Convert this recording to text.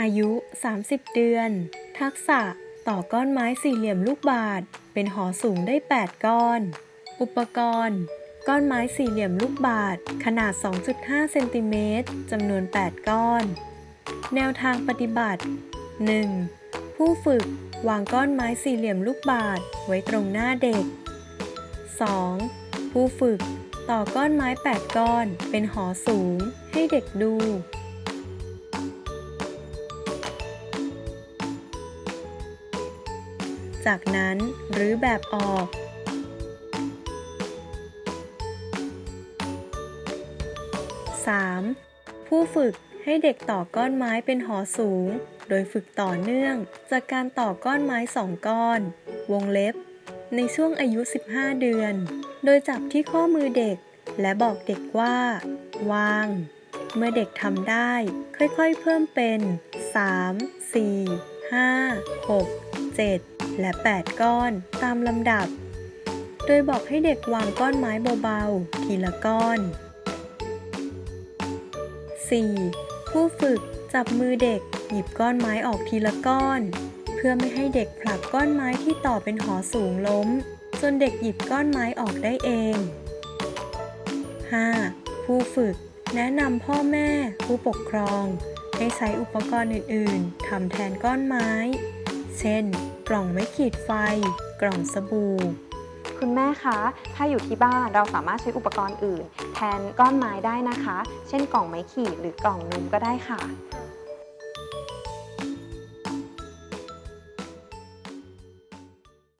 อายุ 30 เดือน ทักษะต่อก้อนไม้สี่เหลี่ยมลูกบาศก์เป็นหอสูงได้ 8 ก้อน อุปกรณ์ ก้อนไม้สี่เหลี่ยมลูกบาศก์ขนาด 2.5 เซนติเมตรจำนวน 8 ก้อน แนวทางปฏิบัติ 1. ผู้ฝึกวางก้อนไม้สี่เหลี่ยมลูกบาศก์ไว้ตรงหน้าเด็ก 2. ผู้ฝึกต่อก้อนไม้ 8 ก้อนเป็นหอสูงให้เด็กดู จากนั้นรื้อแบบออก 3. ผู้ฝึกให้เด็กต่อก้อนไม้เป็นหอสูง โดยฝึกต่อเนื่อง จากการต่อก้อนไม้2ก้อน วงเล็บ ในช่วงอายุ 15 เดือน โดยจับที่ข้อมือเด็ก และบอกเด็กว่า วาง เมื่อเด็กทำได้ ค่อยๆเพิ่มเป็น 3 4 5 6 7 และ 8 ก้อนตามลำดับ โดยบอกให้เด็กวางก้อนไม้เบาๆ ทีละก้อน 4. ผู้ฝึกจับมือเด็กหยิบก้อนไม้ออกทีละก้อน เพื่อไม่ให้เด็กผลักก้อนไม้ที่ต่อเป็นหอสูงล้ม จนเด็กหยิบก้อนไม้ออกได้เอง 5. ผู้ฝึกแนะนำพ่อแม่ผู้ปกครอง ให้ใช้อุปกรณ์อื่น ๆทำแทนก้อนไม้ เช่น ล่องไม้ขีดไฟ กล่องสบู่ คุณแม่คะ ถ้าอยู่ที่บ้านเราสามารถใช้อุปกรณ์อื่น แทนก้อนไม้ได้นะคะ เช่นกล่องไม้ขีดหรือกล่องนุ่มก็ได้ค่ะ